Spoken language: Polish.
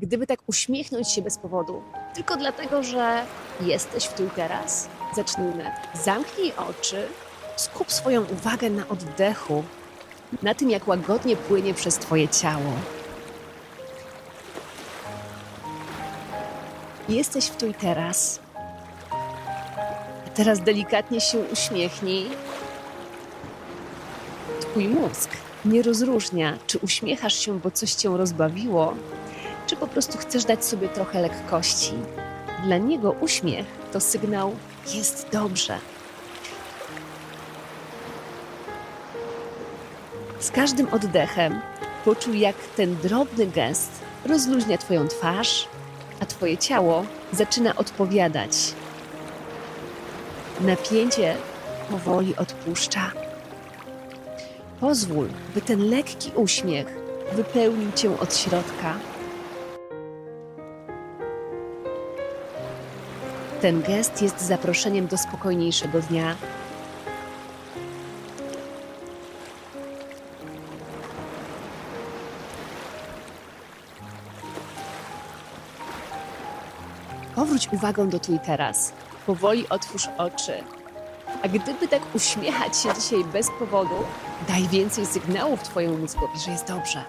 Gdyby tak uśmiechnąć się bez powodu, tylko dlatego, że jesteś w tu i teraz, zacznijmy. Zamknij oczy, skup swoją uwagę na oddechu, na tym, jak łagodnie płynie przez Twoje ciało. Jesteś w tu i teraz. Teraz delikatnie się uśmiechnij. Twój mózg nie rozróżnia, czy uśmiechasz się, bo coś cię rozbawiło, po prostu chcesz dać sobie trochę lekkości. Dla niego uśmiech to sygnał jest dobrze. Z każdym oddechem poczuj, jak ten drobny gest rozluźnia Twoją twarz, a Twoje ciało zaczyna odpowiadać. Napięcie powoli odpuszcza. Pozwól, by ten lekki uśmiech wypełnił Cię od środka. Ten gest jest zaproszeniem do spokojniejszego dnia. Powróć uwagą do tu i teraz. Powoli otwórz oczy. A gdyby tak uśmiechać się dzisiaj bez powodu, daj więcej sygnałów Twojemu mózgowi, że jest dobrze.